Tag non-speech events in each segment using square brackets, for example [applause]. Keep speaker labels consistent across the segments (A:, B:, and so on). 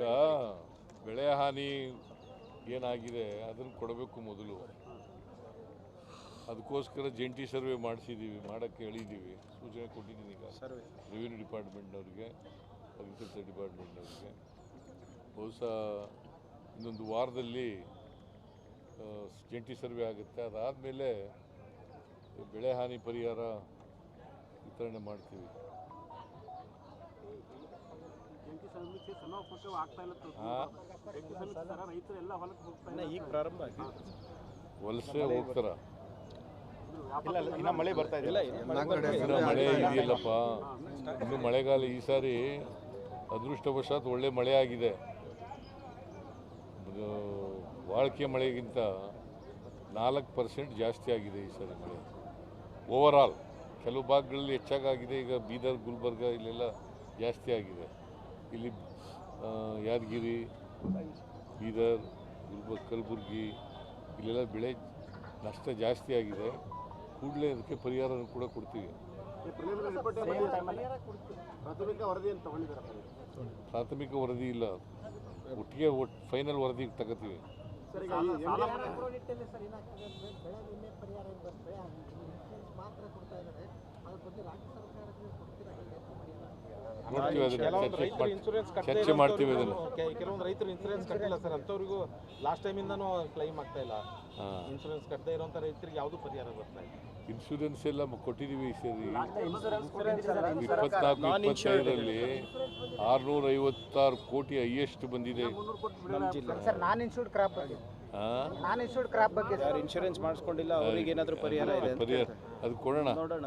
A: ಈಗ ಬೆಳೆ ಹಾನಿ ಏನಾಗಿದೆ ಅದನ್ನು ಕೊಡಬೇಕು ಮೊದಲು. ಅದಕ್ಕೋಸ್ಕರ ಜಂಟಿ ಸರ್ವೆ ಮಾಡಿಸಿದ್ದೀವಿ ಮಾಡೋಕ್ಕೆ ಹೇಳಿದ್ದೀವಿ ಸೂಚನೆ ಕೊಟ್ಟಿದ್ದೀನಿ ಈಗ.
B: ಸರ್ವೆ.
A: ರೆವಿನ್ಯೂ ಡಿಪಾರ್ಟ್ಮೆಂಟ್ನವ್ರಿಗೆ ಅಗ್ರಿಕಲ್ಚರ್ ಡಿಪಾರ್ಟ್ಮೆಂಟ್ನವ್ರಿಗೆ. ಬಹುಶಃ ಇನ್ನೊಂದು ವಾರದಲ್ಲಿ ಜಂಟಿ ಸರ್ವೆ ಆಗುತ್ತೆ. ಅದಾದಮೇಲೆ ಬೆಳೆ ಹಾನಿ ಪರಿಹಾರ ವಿತರಣೆ ಮಾಡ್ತೀವಿ.
C: ಸಮರ್ಪಕವಾಗಿ ಆಗ್ತಾ ಇಲ್ಲ ಸರ ರೈತರು ಎಲ್ಲ ಹೊಲಕ್ಕೆ ಹೋಗ್ತಾ ಇಲ್ಲ
B: ಈಗ ಪ್ರಾರಂಭ ಆಗಿದೆ.
A: ವಲಸೆ ಹೋಗ್ತಾರ.
B: ಇನ್ನ ಮಳೆ ಬರ್ತಾ
A: ಮಳೆ ಇದೆಯಲ್ಲಪ್ಪ ಇನ್ನು ಮಳೆಗಾಲ ಈ ಸಾರಿ ಅದೃಷ್ಟವಶಾತ್ ಒಳ್ಳೆ ಮಳೆ ಆಗಿದೆ. ಇದು ವಾಳ್ಕೆ ಮಳೆಗಿಂತ ನಾಲ್ಕು ಪರ್ಸೆಂಟ್ ಜಾಸ್ತಿ ಆಗಿದೆ ಈ ಸಾರಿ ಮಳೆ. ಓವರ್ ಆಲ್ ಕೆಲವು ಭಾಗಗಳಲ್ಲಿ ಹೆಚ್ಚಾಗಿದೆ ಈಗ ಬೀದರ್ ಗುಲ್ಬರ್ಗ ಇಲ್ಲೆಲ್ಲ ಜಾಸ್ತಿ ಆಗಿದೆ. ಇಲ್ಲಿ ಯಾದಗಿರಿ ಬೀದರ್ ಗುಲ್ಬರ್ಗ ಕಲಬುರ್ಗಿ ಇಲ್ಲೆಲ್ಲ ಬೆಳೆ ನಷ್ಟ ಜಾಸ್ತಿ ಆಗಿದೆ. ಕೂಡಲೇ ಅದಕ್ಕೆ ಪರಿಹಾರ ಕೂಡ ಕೊಡ್ತೀವಿ.
C: ಪ್ರಾಥಮಿಕ ವರದಿ ತಗೊಂಡಿದ್ದಾರೆ
A: ಪ್ರಾಥಮಿಕ ವರದಿ ಇಲ್ಲ. ಒಟ್ಟಿಗೆ ಒಟ್ಟು ಫೈನಲ್ ವರದಿ ತಗೋತೀವಿ.
D: ಮಾತ್ರ ಕೊಡ್ತಾ ಇದ್ದಾರೆ. ಅದ್ರ ಬಗ್ಗೆ ರಾಜ್ಯ ಸರ್ಕಾರಕ್ಕೆ ಕೊಡ್ತೀರಾ ಹೇಗೆ ಅಂತ ಮಾಡಿಲ್ಲ
A: ನೋಡ್ತೀವಿ ಅದನ್ನ ಚರ್ಚೆ
B: ಇನ್ಸೂರೆನ್ಸ್
A: ಮಾಡ್ತೀವಿ ಅದನ್ನು
B: ಕೆಲವೊಂದು ರೈತರು ಇನ್ಶೂರೆನ್ಸ್ ಕಟ್ಟಿಲ್ಲ ಸರ್ ಅಂತವ್ರಿಗೂ ಲಾಸ್ಟ್ ಟೈಮಿಂದನೂ ಕ್ಲೈಮ್ ಆಗ್ತಾ ಇಲ್ಲ.
A: ಇನ್ಶೂರೆನ್ಸ್
B: ಇನ್ಸೂರೆನ್ಸ್ ಕಟ್ಟದೇ ಇರೋಂಥ ರೈತರಿಗೆ ಯಾವುದು ಪರಿಹಾರ ಬರ್ತಾ ಇಲ್ಲ.
A: ಇನ್ಶೂರೆನ್ಸ್ ಎಲ್ಲ ಕೊಟ್ಟಿದೀವಿ ಕೊಟ್ಟಿದ್ದೀವಿ ಈ ಸರಿ. ಇಪ್ಪತ್ನಾಲ್ಕು ಇಪ್ಪತ್ತೈದರಲ್ಲಿ ಆರುನೂರ ಐವತ್ತಾರು ಕೋಟಿ ಹೈಯೆಸ್ಟ್ ಬಂದಿದೆ.
D: Non insured crop? Non insured crop ಬಗ್ಗೆ
E: ಇನ್ಶೂರೆನ್ಸ್ ಮಾಡಿಸ್ಕೊಂಡಿಲ್ಲ ಅವ್ರಿಗೆ ಏನಾದರೂ ಪರಿಹಾರ ಇದೆ
A: ಪರಿಹಾರ. ಅದು ಕೊಡೋಣ.
E: ನೋಡೋಣ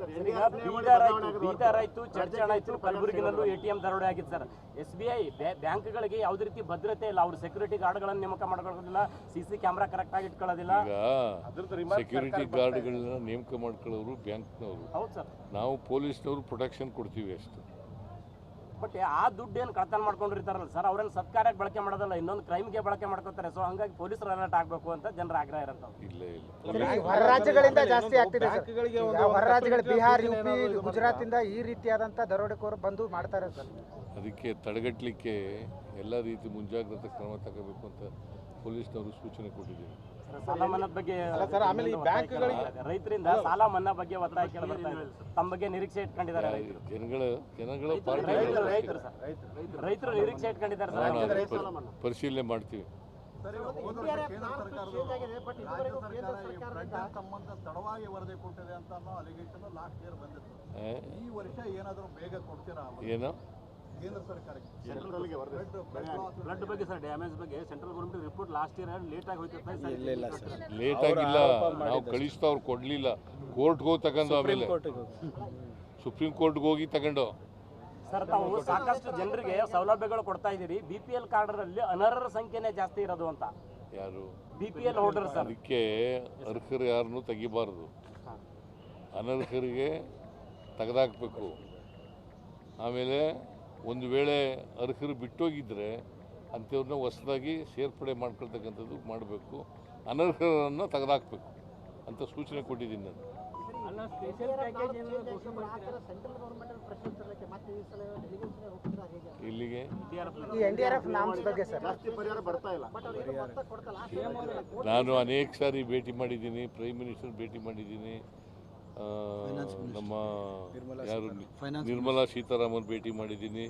F: ಬೀದರ್ ಆಯ್ತು ಬೀದರ್ ಆಯ್ತು ಚರ್ಚಣ ಆಯ್ತು ಕಲಬುರಗಿನಲ್ಲೂ ಎ ಟಿ ಎಂ ದರೋಡೆ ಆಗಿತ್ತು ಸರ್ ಎಸ್ ಬಿ ಐ ಬ್ಯಾಂಕ್ಗಳಿಗೆ ಯಾವುದೇ ರೀತಿ ಭದ್ರತೆ ಇಲ್ಲ. ಅವ್ರು ಸೆಕ್ಯೂರಿಟಿ ಗಾರ್ಡ್ಗಳನ್ನು ನೇಮಕ ಮಾಡ್ಕೊಳ್ಳೋದಿಲ್ಲ. ಸಿ ಸಿ ಕ್ಯಾಮ್ರಾ ಕರೆಕ್ಟ್ ಆಗಿ ಇಟ್ಕೊಳ್ಳೋದಿಲ್ಲ.
A: ಸೆಕ್ಯೂರಿಟಿ ಗಾರ್ಡ್ಗಳನ್ನ ನೇಮಕ ಮಾಡ್ಕೊಳ್ಳೋರು ಬ್ಯಾಂಕ್ನವರು.
F: ಹೌದು ಸರ್.
A: ನಾವು ಪೊಲೀಸ್ನವರು ಪ್ರೊಟೆಕ್ಷನ್ ಕೊಡ್ತೀವಿ ಅಷ್ಟು.
F: ಬಟ್ ಆ ದುಡ್ಡು ಏನು ಕಳ್ತನ ಮಾಡ್ಕೊಂಡಿರ್ತಾರಲ್ಲ ಸರ್ ಅವ್ರೇನು ಸತ್ಕಾರ್ಯಕ್ಕೆ ಬಳಕೆ ಮಾಡೋದಲ್ಲ ಇನ್ನೊಂದು ಕ್ರೈಮ್ಗೆ ಬಳಕೆ ಮಾಡ್ಕೊತಾರೆ. ಸೊ ಹಂಗಾಗಿ ಪೊಲೀಸರು ಅಲರ್ಟ್ ಆಗಬೇಕು ಅಂತ ಜನರ ಆಗ್ರಹ ಇರುತ್ತೆ
D: ಹೊರ ರಾಜ್ಯಗಳಿಂದ ಜಾಸ್ತಿ ಆಗ್ತಿದೆ ಹೊರ ರಾಜ್ಯಗಳು
B: security
D: ಬಿಹಾರ್ ಯುಪಿ
B: ಏನಾದ್ರು
D: ಗುಜರಾತ್ ಇಂದ ಈ ರೀತಿಯಾದಂತ ದರೋಡೆಕೋರು ಬಂದು ಮಾಡ್ತಾರೆ ಸರ್.
A: ಅದಕ್ಕೆ ತಡೆಗಟ್ಟಲಿಕ್ಕೆ ಎಲ್ಲ ರೀತಿ ಮುಂಜಾಗ್ರತಾ ಕ್ರಮ ತಗೋಬೇಕು ಅಂತ ಪೊಲೀಸ್ನವರು ಸೂಚನೆ ಕೊಟ್ಟಿದ್ದೀವಿ.
F: ಸಾಲ ಮನ್ನಾ ಬಗ್ಗೆ
B: ಸರ್, ಆಮೇಲೆ ಈ ಬ್ಯಾಂಕ್ಗಳಿಗೆ-
F: ರೈತರಿಂದ ಸಾಲ ಮನ್ನಾ ಬಗ್ಗೆ ಒತ್ತಾಯ ಕೇಳಿ ಬರ್ತಾ ಇದೆ. ತಮ್ಮ ಬಗ್ಗೆ ನಿರೀಕ್ಷೆ ಇಟ್ಕೊಂಡಿದ್ದಾರೆ ರೈತರು
A: ಜನಗಳು ಜನಗಳ
F: ರೈತರು
A: ಪಾರ್ಟಿ
F: ರೈತರು ಸರ್. ರೈತರು ನಿರೀಕ್ಷೆ ಇಟ್ಕೊಂಡಿದ್ದಾರೆ ಸರ್.
A: ಪರಿಶೀಲನೆ ಮಾಡ್ತೀವಿ.
D: ಬಟ್ ಇದುವರೆಗೂ ಕೇಂದ್ರ
G: ಸಂಬಂಧ ತಡವಾಗಿ ವರದಿ ಕೊಟ್ಟಿದೆ ಅಂತ ಅನ್ನೋ ಅಲಿಗೇಷನ್ ಲಾಸ್ಟ್ ಇಯರ್ ಬಂದಿತ್ತು.
A: ಆ?
G: ಈ ವರ್ಷ ಏನಾದರೂ ಬೇಗ ಕೊಡ್ತೀರಾ
A: ಏನು?
G: ಕೇಂದ್ರ ಸರ್ಕಾರಕ್ಕೆ.
C: ಬ್ಲಡ್ ಬಗ್ಗೆ ಸರ್ ಡ್ಯಾಮೇಜ್ ಬಗ್ಗೆ central government report last year late ಆಗಿ ಹೋಯ್ತು
E: ಇಲ್ಲ ಇಲ್ಲ ಸರ್?
A: ಲೇಟ್ ಆಗಿಲ್ಲ. ನಾವು ಕಳಿಸ್ತಾ ಅವ್ರು ಕೊಡಲಿಲ್ಲ. ಕೋರ್ಟ್ಗೆ ಹೋಗಿ ತಗೊಂಡು ಆಮೇಲೆ. ಸುಪ್ರೀಂ ಕೋರ್ಟ್ಗೆ ಹೋಗಿ. ತಗೊಂಡು.
F: ಸರ್ ತಾವು ಸಾಕಷ್ಟು ಜನರಿಗೆ ಸೌಲಭ್ಯಗಳು ಕೊಡ್ತಾ ಇದೀರಿ ಬಿ ಪಿ ಎಲ್ ಕಾರ್ಡರಲ್ಲಿ ಅನರ್ಹರ ಸಂಖ್ಯೆನೇ ಜಾಸ್ತಿ ಇರೋದು ಅಂತ.
A: ಯಾರು?
F: B P L holder sir.
A: ಅದಕ್ಕೆ ಅರ್ಹರು ಯಾರನ್ನು ತೆಗಿಬಾರದು. ಅನರ್ಹರಿಗೆ ತೆಗೆದಾಕಬೇಕು. ಆಮೇಲೆ ಒಂದು ವೇಳೆ ಅರ್ಹರು ಬಿಟ್ಟೋಗಿದ್ದರೆ ಅಂಥವ್ರನ್ನ ಹೊಸದಾಗಿ ಸೇರ್ಪಡೆ ಮಾಡ್ಕೊಳ್ತಕ್ಕಂಥದ್ದು ಮಾಡಬೇಕು. ಅನರ್ಹರನ್ನು ತೆಗೆದಾಕಬೇಕು ಅಂತ ಸೂಚನೆ ಕೊಟ್ಟಿದ್ದೀನಿ ನಾನು.
D: ಸೆಂಟ್ರಲ್ ಗೌರ್ಮೆಂಟ್ ಪ್ರೆಷರ್ ಮತ್ತೆ ಈ ಸಲ ಡೆಲಿಗೇಷನ್ ಹೋಗ್ತೀರಾ
A: ಇಲ್ಲಿಗೆ? ನಾನು ಅನೇಕ ಸಾರಿ ಭೇಟಿ ಮಾಡಿದ್ದೀನಿ ಪ್ರೈಮ್ ಮಿನಿಸ್ಟರ್ ಭೇಟಿ ಮಾಡಿದ್ದೀನಿ. ನಮ್ಮ ಯಾರು ನಿರ್ಮಲಾ ಸೀತಾರಾಮನ್ ಭೇಟಿ ಮಾಡಿದ್ದೀನಿ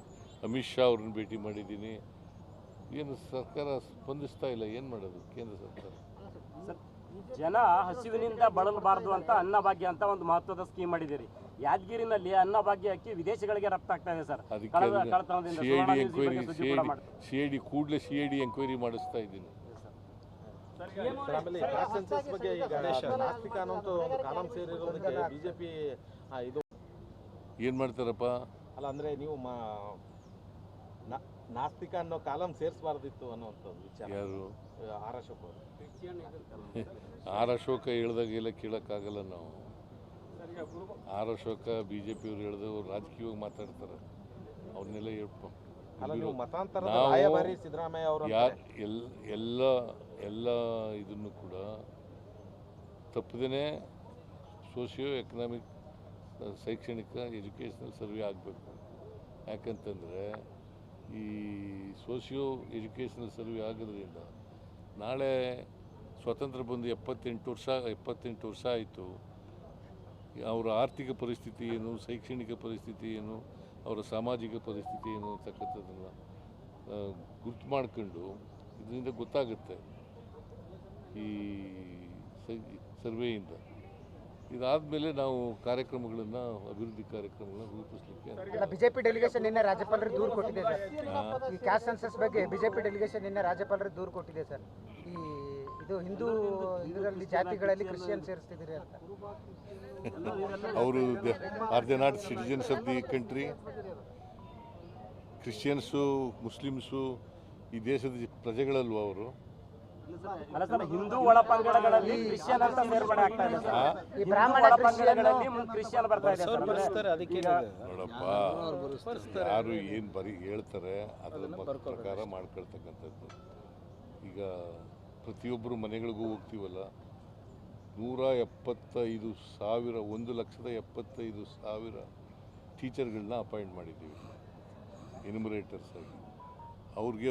A: ಅಮಿತ್ ಶಾ ಅವ್ರನ್ನ ಭೇಟಿ ಮಾಡಿದ್ದೀನಿ. ಏನು ಸರ್ಕಾರ ಸ್ಪಂದಿಸ್ತಾ ಇಲ್ಲ ಏನು ಮಾಡೋದು ಕೇಂದ್ರ ಸರ್ಕಾರ?
F: ಸರ್, ಜನ ಹಸಿವಿನಿಂದ ಬಳಲಬಾರದು ಅಂತ ಅನ್ನಭಾಗ್ಯ ಅಂತ ಒಂದು ಮಹತ್ವದ ಸ್ಕೀಮ್ ಮಾಡಿದ್ದೀರಿ. ಯಾದಗಿರಿನಲ್ಲಿ ಅನ್ನಭಾಗ್ಯ ಅಕ್ಕಿ ವಿದೇಶಗಳಿಗೆ ರಫ್ತಾಗ್ತಾ ಇದೆ ಸರ್.
A: ಅದಕ್ಕೆ ಸಿ ಐ ಡಿ
F: ಈ
A: ಎಂಕ್ವೈರಿ ಸಿ ಐ ಡಿ ಕೂಡಲೇ ಸಿ ಐ ಡಿ ಎಂಕ್ವೈರಿ ಮಾಡಿಸ್ತಾ ಇದ್ದೀನಿ.
B: ಆಮೇಲೆ ಕ್ಲಾಸ್ ಸೆನ್ಸಸ್ ಬಗ್ಗೆ ಈಗ ನಾಸ್ತಿಕ ಅನ್ನೋಂಥ ಒಂದು ಕಾಲಂ ಸೇರಿರೋದಕ್ಕೆ ಬಿಜೆಪಿ ಇದು
A: ಏನು ಮಾಡ್ತಾರಪ್ಪ?
B: ಅಲ್ಲ ಅಂದ್ರೆ ನೀವು ಮಾ ನ- ನಾಸ್ತಿಕ ಅನ್ನೋ ಕಾಲಂ ಸೇರಿಸಬಾರ್ದಿತ್ತು ಅನ್ನುವಂಥದ್ದು ವಿಚಾರ.
A: ಯಾರು?
B: ಆರ್ ಅಶೋಕ್ ಅವರು. [laughs]
A: ಆರ್ ಅಶೋಕ ಹೇಳ್ದಾಗೆಲ್ಲ ಕೇಳೋಕ್ಕಾಗಲ್ಲ ನಾವು. ಆರ್ ಅಶೋಕ ಬಿ ಜೆ ಪಿಯವ್ರು ಹೇಳಿದವರು ರಾಜಕೀಯವಾಗಿ ಮಾತಾಡ್ತಾರೆ. ಅವ್ರನ್ನೆಲ್ಲ ಹೇಳ್ಪ.
B: ಅಲ್ಲ ನೀವು
A: ಯಾರು ಎಲ್ಲ ಎಲ್ಲ ಇದನ್ನು ಕೂಡ ತಪ್ಪದೇ ಸೋಷಿಯೋ ಎಕನಾಮಿಕ್ ಶೈಕ್ಷಣಿಕ, ಎಜುಕೇಷನಲ್ ಸರ್ವೆ ಆಗಬೇಕು. ಯಾಕಂತಂದರೆ ಈ ಸೋಷಿಯೋ ಎಜುಕೇಷನಲ್ ಸರ್ವೆ ಆಗೋದ್ರಿಂದ ನಾಳೆ ಸ್ವತಂತ್ರ ಬಂದು ಎಪ್ಪತ್ತೆಂಟು ವರ್ಷ ಎಪ್ಪತ್ತೆಂಟು ವರ್ಷ ಆಯಿತು. ಅವರ ಆರ್ಥಿಕ ಪರಿಸ್ಥಿತಿ ಏನು, ಶೈಕ್ಷಣಿಕ ಪರಿಸ್ಥಿತಿ ಏನು, ಅವರ ಸಾಮಾಜಿಕ ಪರಿಸ್ಥಿತಿ ಏನು ಅಂತಕ್ಕಂಥದ್ದನ್ನು ಗುರ್ತು ಮಾಡ್ಕೊಂಡು ಇದರಿಂದ ಗೊತ್ತಾಗುತ್ತೆ. ಈ ಸರ್ವೆಯಿಂದ. ಇದಾದಮೇಲೆ ನಾವು ಕಾರ್ಯಕ್ರಮಗಳನ್ನು ಅಭಿವೃದ್ಧಿ ಕಾರ್ಯಕ್ರಮಗಳನ್ನ ರೂಪಿಸಲಿಕ್ಕೆ
D: ಬಿಜೆಪಿ ಡೆಲಿಗೇಷನ್ ನಿನ್ನೆ ರಾಜ್ಯಪಾಲರಿಗೆ ದೂರು ಕೊಟ್ಟಿದೆ ಸರ್. ಈ ಕ್ಯಾಸ್ಟ್ ಸೆನ್ಸಸ್ ಬಗ್ಗೆ ಬಿಜೆಪಿ ಡೆಲಿಗೇಷನ್ ನಿನ್ನೆ ರಾಜ್ಯಪಾಲರಿಗೆ ದೂರು ಕೊಟ್ಟಿದೆ ಸರ್. ಈ ಇದು ಹಿಂದೂ ಇದರಲ್ಲಿ ಜಾತಿಗಳಲ್ಲಿ ಕ್ರಿಶ್ಚಿಯನ್ ಸೇರಿಸ್ತಿದ್ದೀರಿ ಅಂತ.
A: ಅವರು are they not citizens of the country Christians Muslims ಈ ದೇಶದ ಪ್ರಜೆಗಳಲ್ವ ಅವರು?
F: ಅಲ್ಲ ಸರ್ ಹಿಂದೂ ಒಳಪಂಗಡಗಳಲ್ಲಿ ಕ್ರಿಶ್ಚಿಯನ್ ಅಂತ ಸೇರ್ಪಡೆ ಆಗ್ತಾ ಇದೆ ಸರ್.
A: ಆ?
D: ಬ್ರಾಹ್ಮಣ
F: ಪಂಗಡಗಳಲ್ಲಿ ಮುಂದೆ ಕ್ರಿಶ್ಚಿಯನ್ ಬರ್ತಾ ಇದೆ ಸರ್.
E: ಬರ್ಸ್ತಾರೆ ಅದಕ್ಕೆ
A: ನೋಡಪ್ಪ ಯಾರು ಏನು ಬರೀ ಹೇಳ್ತಾರೆ ಅದರ ಪ್ರಕಾರ ಮಾಡ್ಕೊಳ್ತಕ್ಕಂಥದ್ದು. ಈಗ ಪ್ರತಿಯೊಬ್ಬರು ಮನೆಗಳಿಗೂ ಹೋಗ್ತೀವಲ್ಲ ನೂರ ಎಪ್ಪತ್ತೈದು ಸಾವಿರ ಒಂದು ಲಕ್ಷದ ಎಪ್ಪತ್ತೈದು ಸಾವಿರ ಟೀಚರ್ಗಳನ್ನ ಅಪಾಯಿಂಟ್ ಮಾಡಿದ್ದೀವಿ. ಎನ್ಯುಮರೇಟರ್ಸ್ ಆಗಿ. ಅವ್ರಿಗೆ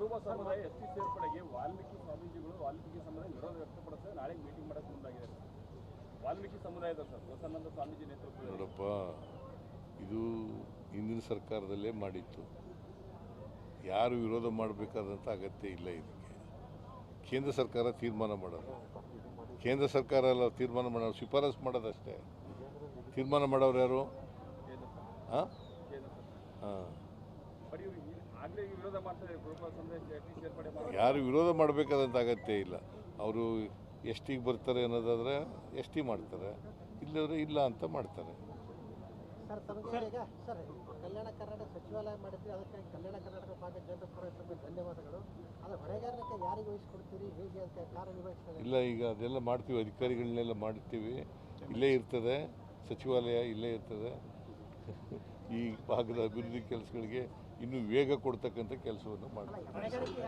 C: ಕುರುಬ ಸಮುದಾಯ ಎಸ್ ಟಿ ಸೇರ್ಪಡೆಗೆ ವಾಲ್ಮೀಕಿ ಸ್ವಾಮೀಜಿಗಳು ವಾಲ್ಮೀಕಿ ಸಮುದಾಯ ವಿರೋಧ ವ್ಯಕ್ತಪಡಿಸಿದ್ರೆ ನಾಳೆ ಮೀಟಿಂಗ್ ಮಾಡಕ್ಕೆ ಮುಂದಾಗಿದ್ದಾರೆ ವಾಲ್ಮೀಕಿ ಸಮುದಾಯದ ಸರ್ ಬಸವನಂದ ಸ್ವಾಮೀಜಿ ನೇತೃತ್ವದಲ್ಲಿ.
A: ನೋಡಪ್ಪ ಇದು ಹಿಂದಿನ ಸರ್ಕಾರದಲ್ಲೇ ಮಾಡಿತ್ತು. ಯಾರು ವಿರೋಧ ಮಾಡಬೇಕಾದಂಥ ಅಗತ್ಯ ಇಲ್ಲ ಇದಕ್ಕೆ. ಕೇಂದ್ರ ಸರ್ಕಾರ ತೀರ್ಮಾನ ಮಾಡೋದು. ಕೇಂದ್ರ ಸರ್ಕಾರ ಎಲ್ಲ ತೀರ್ಮಾನ ಮಾಡೋದು. ಶಿಫಾರಸ್ ಮಾಡೋದಷ್ಟೇ. ತೀರ್ಮಾನ ಮಾಡೋರು ಯಾರು? ಹಾಂ ಹಾಂ ಯಾರು ವಿರೋಧ ಮಾಡಬೇಕಾದಂಥ ಅಗತ್ಯ ಇಲ್ಲ. ಅವರು ಎಸ್ ಟಿಗೆ ಬರ್ತಾರೆ ಅನ್ನೋದಾದರೆ ಎಸ್ ಟಿ ಮಾಡ್ತಾರೆ ಇಲ್ಲದ್ರೆ ಇಲ್ಲ ಅಂತ ಮಾಡ್ತಾರೆ.
D: ಸರ್ ಸರ್ ಕಲ್ಯಾಣ ಕರ್ನಾಟಕ ಸಚಿವಾಲಯ ಮಾಡಿದ್ರಿ ಅದಕ್ಕಾಗಿ ಕಲ್ಯಾಣ ಕರ್ನಾಟಕ ಭಾಗದ ಜನರ ಧನ್ಯವಾದಗಳು. ಆದರೆ ಹೊಣೆಗಾರಿಕೆ ಯಾರಿಗೆ ವಹಿಸ್ಕೊಡ್ತೀರಿ ಹೇಗೆ ಅಂತ ಕಾರ್ಯನಿರ್ವಹಿಸ್ತಾರೆ
A: ಇಲ್ಲ ಈಗ ಅದೆಲ್ಲ ಮಾಡ್ತೀವಿ ಅಧಿಕಾರಿಗಳನ್ನೆಲ್ಲ ಮಾಡ್ತೀವಿ. ಇಲ್ಲೇ ಇರ್ತದೆ ಸಚಿವಾಲಯ ಇಲ್ಲೇ ಇರ್ತದೆ. ಈ ಭಾಗದ ಅಭಿವೃದ್ಧಿ ಕೆಲಸಗಳಿಗೆ ಇನ್ನೂ ವೇಗ ಕೊಡ್ತಕ್ಕಂಥ ಕೆಲಸವನ್ನು
D: ಮಾಡಬೇಕು.